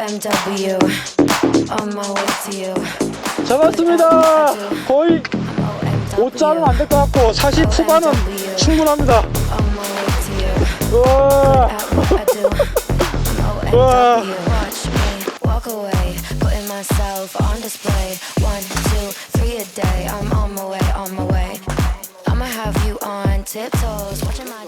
OMW. On my way to you. 잡았습니다. 거의 OMW. 5자는 안될 것 같고 40 후반은 충분합니다. On my way to you. 우와. At what I do. I'm Wow. OMW. Watch me walk away, putting myself on display. One, two, three a day. I'm on my way, on my way. I'ma have you on tiptoes, watching my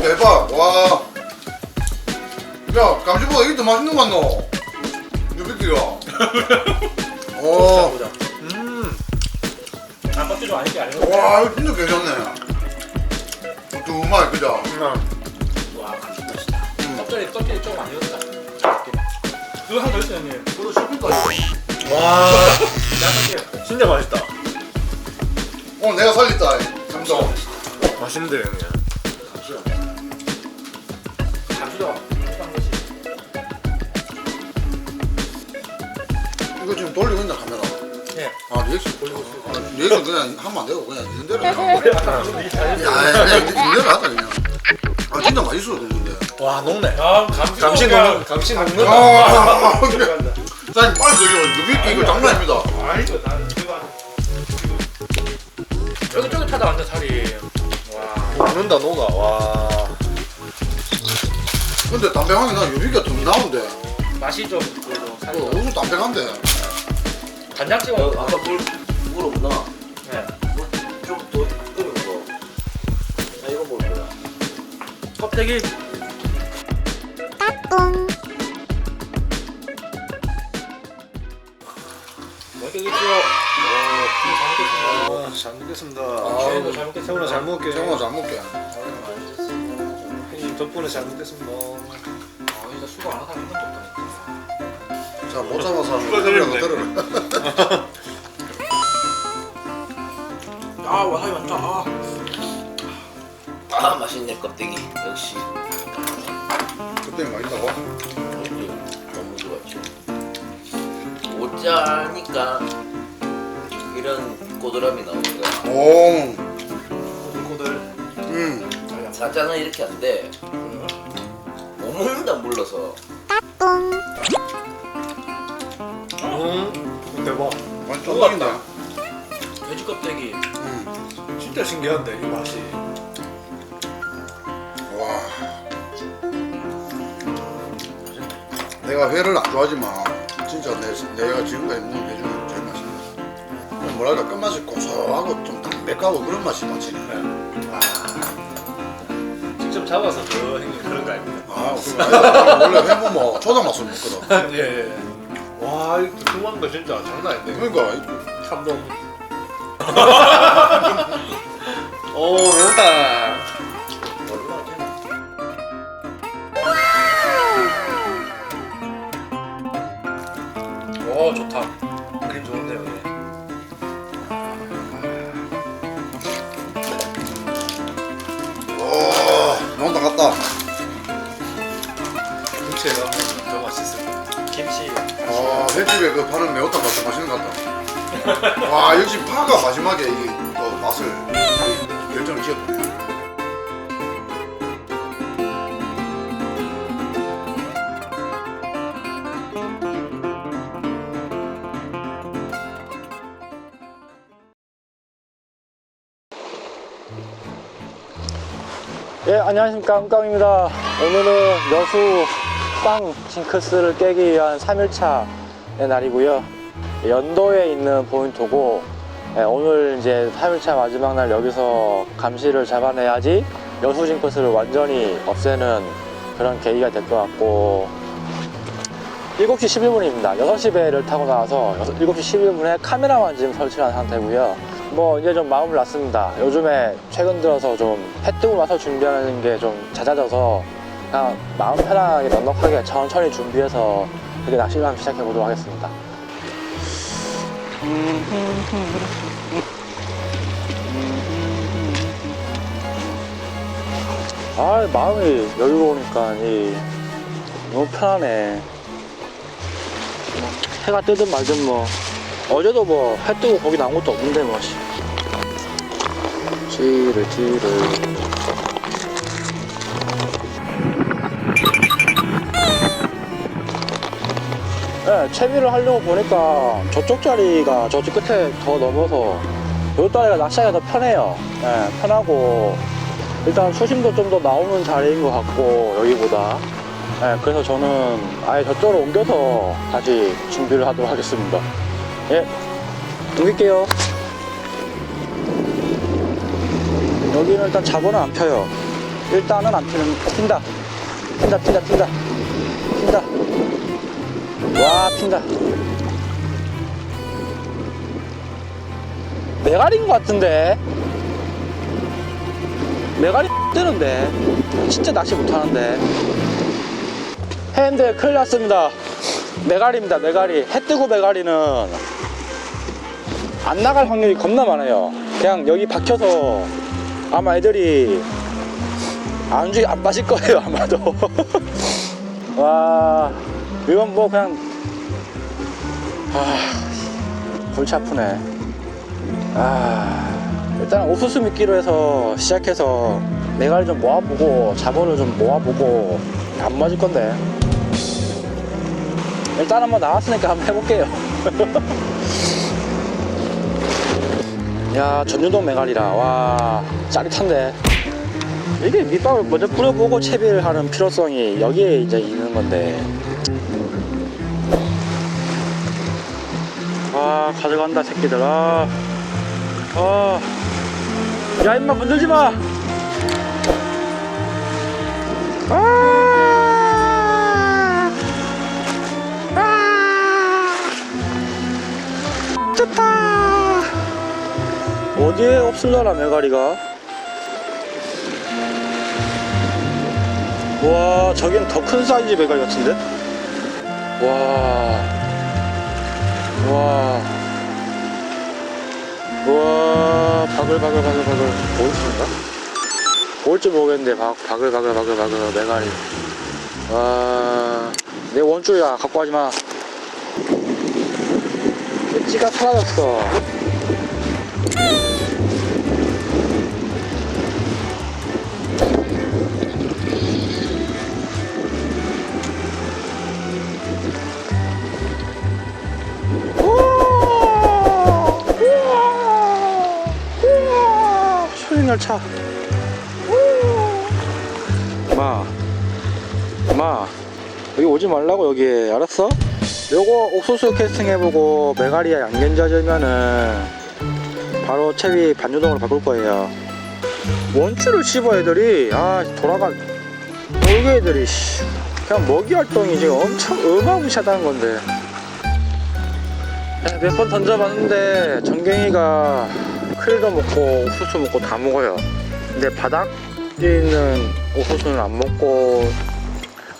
대박 와. 야 감시보다 이게 더 맛있는 거 같노? 유비끼가. 어. 음. 아 껍질 좀 아니게 아니고. 와 이거 진짜 괜찮네. 두말 그죠? 와 감기 맛있다 껍질이 껍질이 조금 안 익었다 그거 더 있어요 형님. 그거 씹힐까? 와 내가 껍질 진짜 맛있다. 오늘 내가 살렸다. 삼성. 맛있는데. 감수도 한 거지 이거 지금 돌리고 있나 카메라? 네. 아 리액션 돌리고 있어. 아, 리액션 그냥 하면 안 되고 그냥 있는 대로 그냥. 야 그냥 있는 대로 하자 그냥. 아 진짜 맛있어 근데. 와 녹네. 아 감수 감신 녹는 감신 녹는다. 아, 사장님 빨리 저기요. 유비끼 이거 장난 아닙니다. 아이고 나는 이거 쫄깃 쫄깃하다 완전 살이 와 녹는다 녹아. 와. 근데 담백하게 난 유비가 좀 나온데. 맛이 좀 그래도 어, 살이 엄청 담백한데. 간장 찍어 먹으면 아까 물 물었구나. 네. 좀더 끓여 먹어. 나 이거 먹을 거야. 껍데기 먹겠죠 아, 잘 먹겠습니다. 저희도 잘 먹겠습니다. 세훈아 잘 먹을게. 정말 잘 먹게. 형님 덕분에 잘 먹겠습니다. 아 진짜 수고 안 하는 사람 한 명도 없다니까 자, 못 잡아서 축하드립니다. 들어라. 아 와사비 많다 아 아 맛있네 껍데기. 역시 그때 맛있다고? 너무 좋았죠. 오짜니까 이런 고드람이 나오는 거야. 오, 고들고들. 음. 사자는 이렇게 안 돼. 못 먹는다 물러서. 음. 대박. 완전 쫄깃다. 돼지 껍데기 음. 진짜 신기한데 이 맛이. 와. 내가 회를 안 좋아하지만 진짜 내, 내가 지금까지 먹은 맛있네. 뭐랄까 끝맛이 고소하고 좀 담백하고 그런 맛이 나지. 직접 잡아서 그 형님 그런 거 아닙니까? 아. 원래 회는 뭐 초장 맛을 먹거든. 예. 예. 와, 이 두툼한 거 진짜 장난 아닌데. 그러니까 참돔. 오, 매운다. 아, 횟집에 그 파는 매운탕 맛도 맛있는 것 같다. 와, 역시 파가 마지막에 이또 맛을 결정을 지었네. 예, 안녕하십니까. 은깡입니다. 오늘은 여수 빵 징크스를 깨기 위한 3일차의 날이고요. 연도에 있는 포인트고, 예, 오늘 이제 3일차 마지막 날 여기서 감시를 잡아내야지 여수 징크스를 완전히 없애는 그런 계기가 될 것 같고, 7시 11분입니다. 6시 배를 타고 나와서 7시 11분에 카메라만 지금 설치한 상태고요. 뭐 이제 좀 마음을 놨습니다. 요즘에 최근 들어서 좀 해 뜨고 나서 준비하는 게 좀 잦아져서 그냥 마음 편하게 넉넉하게 천천히 준비해서 이렇게 낚시를 시작해 보도록 하겠습니다. 아 마음이 여유로우니까 이 너무 편하네. 뭐, 해가 뜨든 말든 뭐 어제도 뭐 해 뜨고 거기 나온 것도 없는데 뭐 씨. 찌를 찌를 네, 채비를 하려고 보니까 저쪽 자리가 저쪽 끝에 더 넘어서 요 자리가 낚시하기가 더 편해요. 네, 편하고 일단 수심도 좀 더 나오는 자리인 것 같고 여기보다 네, 그래서 저는 아예 저쪽으로 옮겨서 다시 준비를 하도록 하겠습니다. 예, 옮길게요. 여기는 일단 잡어는 안 펴요. 일단은 안 피는, 핀다. 핀다, 핀다, 핀다. 핀다. 와, 핀다. 메가리인 것 같은데. 메가리 뜨는데. 진짜 낚시 못하는데. 핸들 큰일 났습니다. 메가리입니다, 메가리. 해 뜨고 메가리는 안 나갈 확률이 겁나 많아요. 그냥 여기 박혀서 아마 애들이 안 주, 안 빠질 거예요, 아마도. 와, 이건 뭐 그냥, 아, 골치 아프네. 아, 일단 옥수수 미끼로 해서 시작해서 메가리 좀 모아보고, 자본을 좀 모아보고, 안 맞을 건데. 일단 한번 나왔으니까 한번 해볼게요. 야 전유동 메가리라 와 짜릿한데 이게 밑밥을 먼저 뿌려보고 채비를 하는 필요성이 여기에 이제 있는 건데 와 가져간다 새끼들 아, 아. 야 임마 건들지 마 아! 아! 좋다 어디에 없을라나 메가리가 와 저긴 더 큰 사이즈 메가리 같은데 와 와. 와. 바글바글 바글바글. 보이신가? 볼줄 모르겠는데 바, 바글바글 바글바글 메가리. 와 내 원줄이야 갖고 가지 마. 찌가 사라졌어 차 마, 마, 여기 오지 말라고 여기 알았어? 요거 옥수수 캐스팅 해보고 메가리아 양견 젖으면은 바로 채비 반유동으로 바꿀 거예요. 원줄을 씹어 애들이 아 돌아가 놀개 애들이 씨. 그냥 먹이 활동이 지금 엄청 어마무시하다는 건데 몇 번 던져봤는데 전갱이가 크릴도 먹고 옥수수 먹고 다 먹어요. 근데 바닥에 있는 옥수수는 안 먹고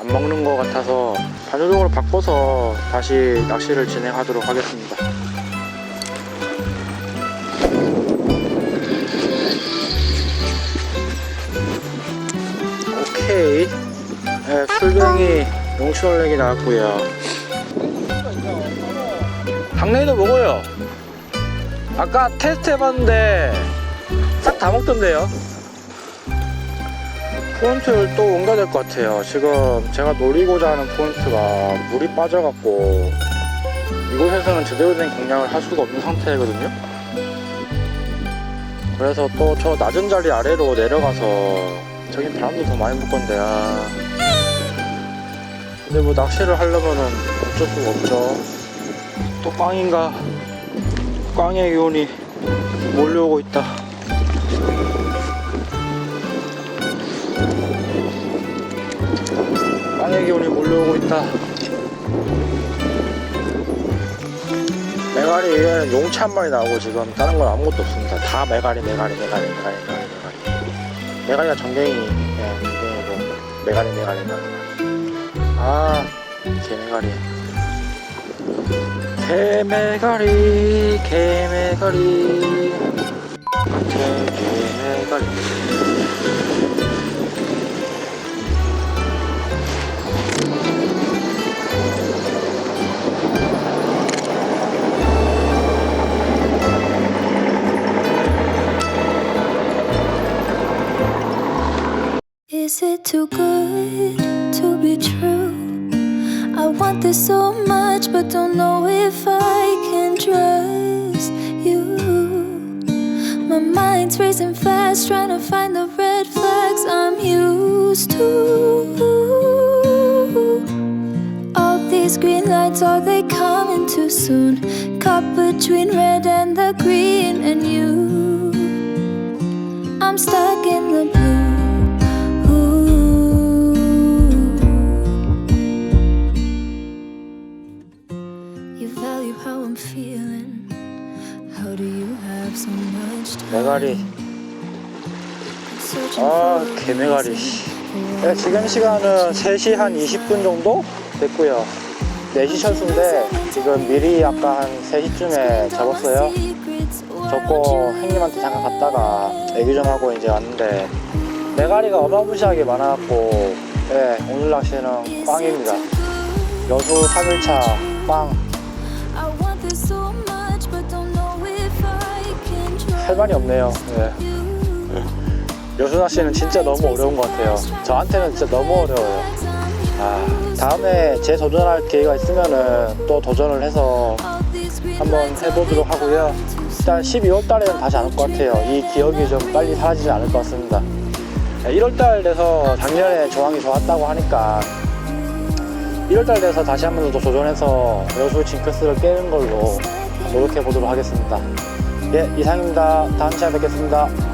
안 먹는 것 같아서 반유동으로 바꿔서 다시 낚시를 진행하도록 하겠습니다. 오케이. 네, 풀뱅이 용추얼렉이 나왔고요. 당내도 먹어요 아까 테스트 해봤는데 싹 다 먹던데요? 포인트를 또 옮겨야 될 것 같아요. 지금 제가 노리고자 하는 포인트가 물이 빠져갖고 이곳에서는 제대로 된 공략을 할 수가 없는 상태거든요. 그래서 또 저 낮은 자리 아래로 내려가서 저긴 바람도 더 많이 불 건데 아 근데 뭐 낚시를 하려면은 어쩔 수가 없죠. 또 꽝인가 꽝의 기운이 몰려오고 있다. 꽝의 기운이 몰려오고 있다. 메가리 이거는 용치 한 마리 나오고 지금 다른 건 아무것도 없습니다. 다 메갈이, 메갈이, 메갈이, 메갈이, 메갈이, 메갈이. 메갈이가 정갱이, 예, 전갱이고 메갈이, 메가리, 메가리. 아, 개 메갈이. 개메가리, 개메가리. 개메가리. Is it too good to be true? I want this so much, but don't know if I can trust you. My mind's racing fast, trying to find the red flags I'm used to. All these green lights, are they coming too soon? Caught between red and the green, and you. I'm stuck in 메가리. 아, 개메가리. 네, 지금 시간은 3시 한 20분 정도 됐고요. 4시 철수인데 지금 미리 아까 한 3시쯤에 접었어요. 접고 형님한테 잠깐 갔다가 애교 좀 하고 이제 왔는데 메가리가 어마무시하게 많아갖고 예, 오늘 낚시는 꽝입니다. 여수 3일차 꽝. 할 말이 없네요. 예. you. 여수 낚시는 진짜 너무 어려운 것 같아요. 저한테는 진짜 너무 어려워요. 아, 다음에 재도전할 기회가 있으면은 또 도전을 해서 한번 해보도록 하고요. 일단 12월 달에는 다시 안 올 것 같아요. 이 기억이 좀 빨리 사라지지 않을 것 같습니다. 1월 달 돼서 작년에 조항이 좋았다고 하니까 1월 달 돼서 다시 한 번 더 도전해서 여수 징크스를 깨는 걸로 노력해 보도록 하겠습니다. 예, 이상입니다. 다음 시간에 뵙겠습니다.